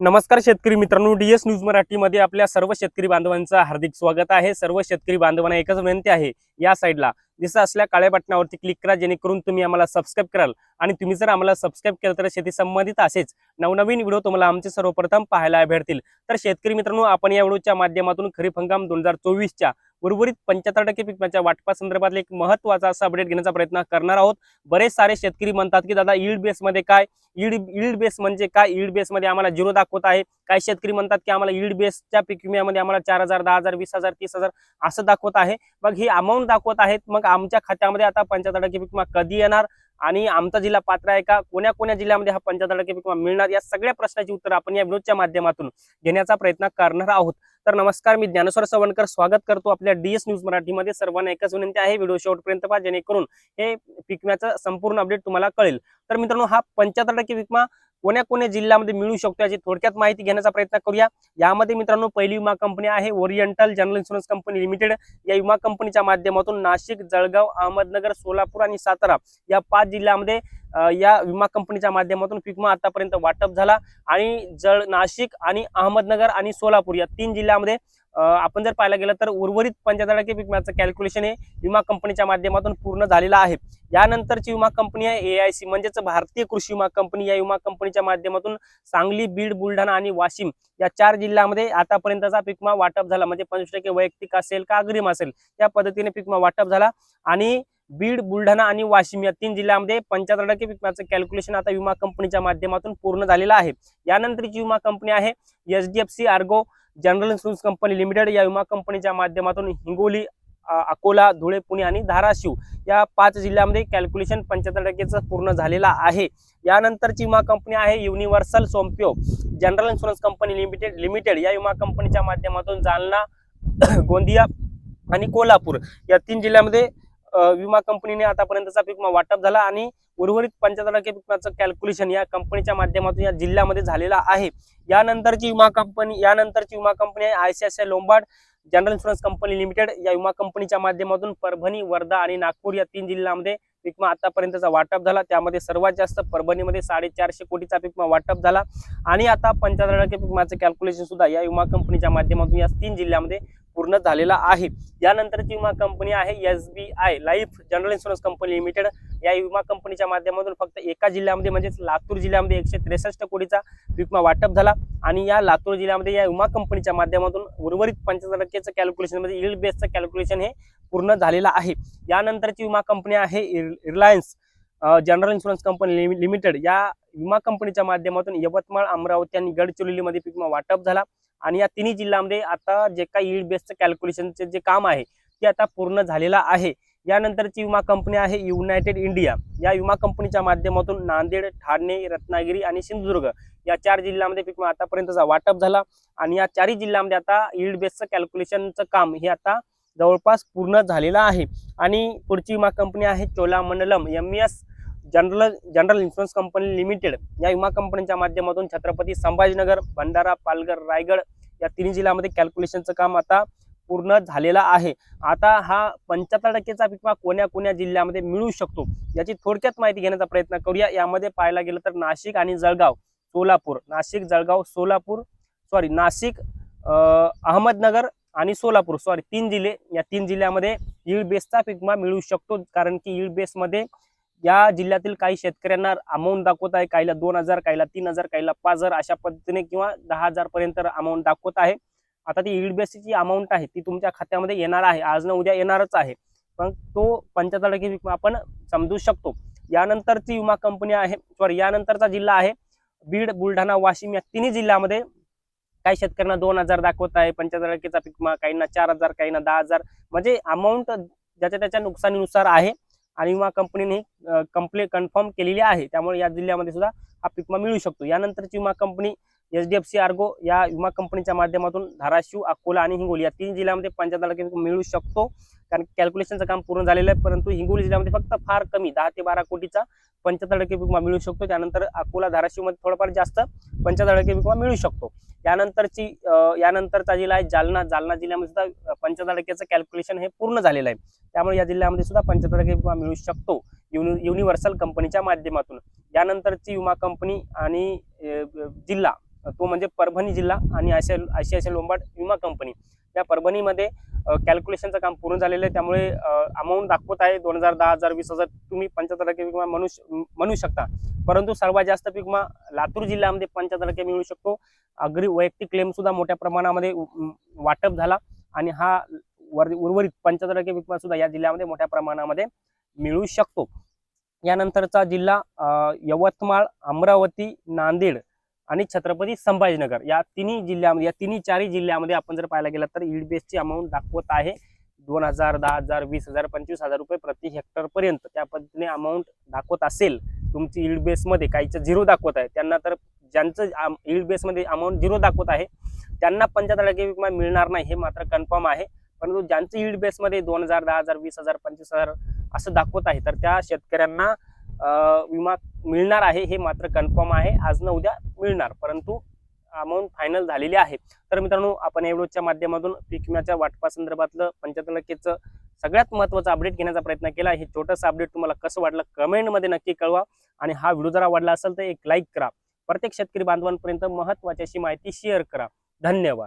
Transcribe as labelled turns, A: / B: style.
A: नमस्कार शेतकरी मित्रांनो डी एस न्यूज मराठीमध्ये आपल्या सर्व शेतकरी बांधवांचं हार्दिक स्वागत आहे. सर्व शेतकरी बांधवांना एकच विनंती आहे या साईडला दिसत असल्या काळ्या बटनावरती क्लिक करा जेणेकरून तुम्ही आम्हाला सबस्क्राईब कराल. आणि तुम्ही जर आम्हाला सबस्क्राईब केलं तर शेती संबंधित असेच नवनवीन व्हिडिओ तुम्हाला आमचे सर्वप्रथम पाहायला भेटतील. तर शेतकरी मित्रांनो आपण या व्हिडिओच्या माध्यमातून खरीप हंगाम दोन हजार चोवीसच्या उर्वरित पंच्याहत्तर टक्के पिकाच्या वाटपा संदर्भातले एक महत्त्वाचा असा अपडेट घेण्याचा प्रयत्न करणार आहोत. बरेच सारे शेतकरी म्हणतात की दादा ईल्ड बेस मध्ये काय? ईड ईल्ड बेस म्हणजे काय? ईल्ड बेस मध्ये आम्हाला झिरो दाखवत आहे. काही शेतकरी म्हणतात की आम्हाला ईल्ड बेसच्या पीक विम्यामध्ये आम्हाला चार हजार दहा हजार वीस हजार तीस हजार असं दाखवत आहे. मग ही अमाऊंट दाखवत आहेत. मग आमच्या खात्यामध्ये आता पंच्याहत्तर टक्के पीक विमा कधी येणार आणि आमचा जिल्हा पात्र आहे का? कोण्या कोण्या जिल्ह्यामध्ये हा पंच्याहत्तर टक्के पीक विमा मिळणार? या सगळ्या प्रश्नाची उत्तर आपण या विनोदच्या माध्यमातून घेण्याचा प्रयत्न करणार आहोत. तर नमस्कार मी ज्ञानेश्वर सवणकर स्वागत करतो आपल्या डीएस न्यूज मराठीमध्ये. सर्वांना एकच विनंती आहे व्हिडिओ शेवटपर्यंत पहा जेणेकरून हे पीक विम्याचं संपूर्ण अपडेट तुम्हाला कळेल. तर मित्रांनो हा पंच्याहत्तर टक्के विकमा कोण्या कोण्या जिल्ह्यामध्ये मिळू शकतो याची थोडक्यात माहिती घेण्याचा प्रयत्न करूया. यामध्ये मित्रांनो पहिली विमा कंपनी आहे oriental general insurance company limited. या विमा कंपनीच्या माध्यमातून नाशिक जळगाव अहमदनगर सोलापूर आणि सातारा या पाच जिल्ह्यामध्ये या विमा कंपनीच्या माध्यमातून पिकमा आतापर्यंत वाटप झाला. आणि जळ नाशिक आणि अहमदनगर आणि सोलापूर या तीन जिल्ह्यामध्ये आपण जर पाहायला गेलं तर उर्वरित पंच्याहत्तर टक्के पीक विम्याचं कॅल्क्युलेशन हे विमा कंपनीच्या माध्यमातून पूर्ण झालेलं आहे. यानंतरची विमा कंपनी आहे ए आय सी म्हणजेच भारतीय कृषी विमा कंपनी. या विमा कंपनीच्या माध्यमातून सांगली बीड बुलढाणा आणि वाशिम या चार जिल्ह्यामध्ये आतापर्यंतचा पीक विमा वाटप झाला. म्हणजे पंचवीस टक्के वैयक्तिक असेल का अग्रिम असेल या पद्धतीने पीक विमा वाटप झाला. आणि बीड बुलढाणा आणि वाशिम या तीन जिल्ह्यामध्ये पंच्याहत्तर टक्के विम्याचं कॅल्क्युलेशन आता विमा कंपनीच्या माध्यमातून पूर्ण झालेलं आहे. यानंतरची विमा कंपनी आहे H D F C Ergo general insurance company limited या विमा कंपनीच्या माध्यमातून हिंगोली अकोला धुळे पुणे आणि धाराशिव या पाच जिल्ह्यामध्ये कॅल्क्युलेशन पंच्याहत्तर टक्केचं पूर्ण झालेला आहे. यानंतरची विमा कंपनी आहे universal Sompo general insurance company limited limited या विमा कंपनीच्या माध्यमातून जालना गोंदिया आणि कोल्हापूर या तीन जिल्ह्यामध्ये विमा कंपनीने आतापर्यंतचा पीक वाटप झाला आणि उर्वरित पंच्याहत्तर टक्के पिकाचं कॅल्क्युलेशन या कंपनीच्या माध्यमातून या जिल्ह्यामध्ये झालेला आहे. यानंतरची विमा कंपनी यानंतरची विमा कंपनी आहे ICICI Lombard general insurance company limited. या विमा कंपनीच्या माध्यमातून परभणी वर्धा आणि नागपूर या तीन जिल्ह्यामध्ये पिकमा आतापर्यंतचा वाटप झाला. त्यामध्ये सर्वात जास्त परभणीमध्ये साडेचारशे कोटीचा पीक वाटप झाला. आणि आता पंच्याहत्तर टक्के पिकमाचं कॅल्क्युलेशन सुद्धा या विमा कंपनीच्या माध्यमातून या तीन जिल्ह्यामध्ये पूर्ण झालेला आहे. यानंतरची विमा कंपनी आहे S B I life general insurance company limited. या विमा कंपनीच्या माध्यमातून फक्त एका जिल्ह्यामध्ये म्हणजेच लातूर जिल्ह्यामध्ये एकशे त्रेसष्ट कोटीचा विमा वाटप झाला. आणि या लातूर जिल्ह्यामध्ये या विमा कंपनीच्या माध्यमातून उर्वरित पंच्याहत्तर टक्केचं कॅल्क्युलेशन म्हणजे इल्ड बेसचं कॅल्क्युलेशन हे पूर्ण झालेलं आहे. यानंतरची विमा कंपनी आहे Reliance General Insurance Company Limited. या विमा कंपनीच्या माध्यमातून यवतमाळ अमरावती आणि गडचिरोलीमध्ये पीक विमा वाटप झाला. आणि या तिन्ही जिल्ह्यामध्ये आता जे काही ईड बेस्ड कॅल्क्युलेशनचे जे काम आहे ते आता पूर्ण झालेलं आहे. यानंतरची विमा कंपनी आहे युनायटेड इंडिया या विमा कंपनीच्या माध्यमातून नांदेड ठाणे रत्नागिरी आणि सिंधुदुर्ग या चार जिल्ह्यामध्ये पीक आतापर्यंतचा वाटप झाला. आणि या चारही जिल्ह्यामध्ये आता ईड बेसचं कॅल्क्युलेशनचं काम हे आता जवळपास पूर्ण झालेलं आहे. आणि पुढची विमा कंपनी आहे Cholamandalam M S General General Insurance Company Limited या विमा कंपनीच्या माध्यमातून छत्रपती संभाजीनगर भंडारा पालघर रायगड या तिन्ही जिल्ह्यामध्ये कॅल्क्युलेशनचं काम आता पूर्ण झालेलं आहे. आता हा पंच्याहत्तर टक्केचा विमा कोण्या कोण्या जिल्ह्यामध्ये मिळू शकतो याची थोडक्यात माहिती घेण्याचा प्रयत्न करूया. यामध्ये पाहायला गेलं तर नाशिक आणि जळगाव सोलापूर नाशिक जळगाव सोलापूर सॉरी नाशिक अहमदनगर आणि सोलापूर सॉरी तीन जिल्हे. या तीन जिल्ह्यामध्ये यील्ड बेसचा पिकमा मिळू शकतो. कारण की यील्ड बेसमध्ये या जिल्ह्यातील काही शेतकऱ्यांना अमाऊंट दाखवत आहे. काहीला दोन हजार काहीला तीन हजार काहीला पाच हजार अशा पद्धतीने किंवा दहा हजार पर्यंत अमाऊंट दाखवत आहे. आता ती यील्ड जी अमाऊंट आहे ती तुमच्या खात्यामध्ये येणार आहे. आज न उद्या येणारच आहे. पण तो पंच्याहत्तर टक्के विमा आपण समजू शकतो. यानंतरची विमा कंपनी आहे सॉरी यानंतरचा जिल्हा आहे बीड बुलढाणा वाशिम या तिन्ही जिल्ह्यामध्ये काही शेतकऱ्यांना दोन हजार दाखवत आहे. पंच्याहत्तर टक्केचा पीक विमा काहींना चार हजार काहींना दहा हजार. म्हणजे अमाऊंट ज्याच्या त्याच्या नुकसानीनुसार आहे. आणि विमा कंपनीने कंप्ले कन्फर्म केलेली आहे. त्यामुळे या जिल्ह्यामध्ये सुद्धा हा पीक विमा मिळू शकतो. यानंतरची विमा company H D F C Ergo या विमा कंपनीच्या माध्यमातून धाराशिव अकोला आणि हिंगोली या तीन जिल्ह्यामध्ये पंचायत मिळू शकतो. कारण कॅल्क्युलेशनचं काम पूर्ण झालेलं आहे परंतु हिंगोली जिल्ह्यामध्ये फक्त फार कमी दहा ते बारा कोटीचा पंच्याहत्तर टक्के विमा मिळू शकतो. त्यानंतर अकोला धाराशिवमध्ये थोडंफार जास्त. पंच्याहत्तर टक्के पीक मिळू शकतो. यानंतरची यानंतरचा जिल्हा आहे जालना. जालना जिल्ह्यामध्ये सुद्धा पंच्याहत्तर टक्क्याचं कॅल्क्युलेशन हे पूर्ण झालेलं आहे. त्यामुळे या जिल्ह्यामध्ये सुद्धा पंच्याहत्तर टक्के विमा मिळू शकतो. युनि युनिव्हर्सल कंपनीच्या माध्यमातून. यानंतरची विमा कंपनी आणि जिल्हा तो म्हणजे परभणी जिल्हा आणि आशिया आशियाच्या लोंबाड विमा कंपनी या परभणीमध्ये कॅल्क्युलेशनचं काम पूर्ण झालेलं आहे. त्यामुळे अमाऊंट दाखवत आहे. दोन हजार दहा हजार वीस हजार तुम्ही पंच्याहत्तर टक्के विमा म्हणू म्हणू शकता. परंतु सर्वात जास्त पीक विमा लातूर जिल्ह्यामध्ये पंच्याहत्तर टक्के मिळू शकतो. अग्री वैयक्तिक क्लेम सुद्धा मोठ्या प्रमाणामध्ये वाटप झाला. आणि हा वर उर्वरित पंच्याहत्तर टक्के पीक सुद्धा या जिल्ह्यामध्ये मोठ्या प्रमाणामध्ये मिळू शकतो. यानंतरचा जिल्हा यवतमाळ अमरावती नांदेड आणि छत्रपती संभाजीनगर. या तिन्ही जिल्ह्यामध्ये या तिन्ही चारही जिल्ह्यामध्ये आपण जर पाहायला गेलं तर ईड बेसची अमाऊंट दाखवत आहे. दोन हजार दहा हजार वीस हजार पंचवीस हजार रुपये प्रति हेक्टर पर्यंत त्या पद्धतीने अमाऊंट दाखवत असेल. तुमची ईल्ड बेसमध्ये काहीचं झिरो दाखवत आहे. त्यांना तर ज्यांचं इल्ड बेसमध्ये अमाऊंट झिरो दाखवत आहे त्यांना पंच्याहत्तर टक्के विमा मिळणार नाही हे मात्र कन्फर्म आहे. परंतु ज्यांचं ईल्ड बेसमध्ये दोन हजार दहा हजार वीस हजार पंचवीस हजार असं दाखवत आहे तर त्या शेतकऱ्यांना विमा मिळणार आहे हे मात्र कन्फर्म आहे. आज न उद्या मिळणार परंतु अमाऊंट फायनल झालेली आहे. तर मित्रांनो आपण एवढोच्या माध्यमातून पीक विम्याच्या वाटपासंदर्भातलं पंच्याहत्तर टक्केचं सगळ्यात महत्त्वाचा अपडेट घेण्याचा प्रयत्न केला. हे छोटंसं अपडेट तुम्हाला कसं वाटलं कमेंटमध्ये नक्की कळवा. आणि हा व्हिडिओ जर वाढला असेल तर एक लाईक करा. प्रत्येक शेतकरी बांधवांपर्यंत महत्त्वाची अशी माहिती शेअर करा. धन्यवाद.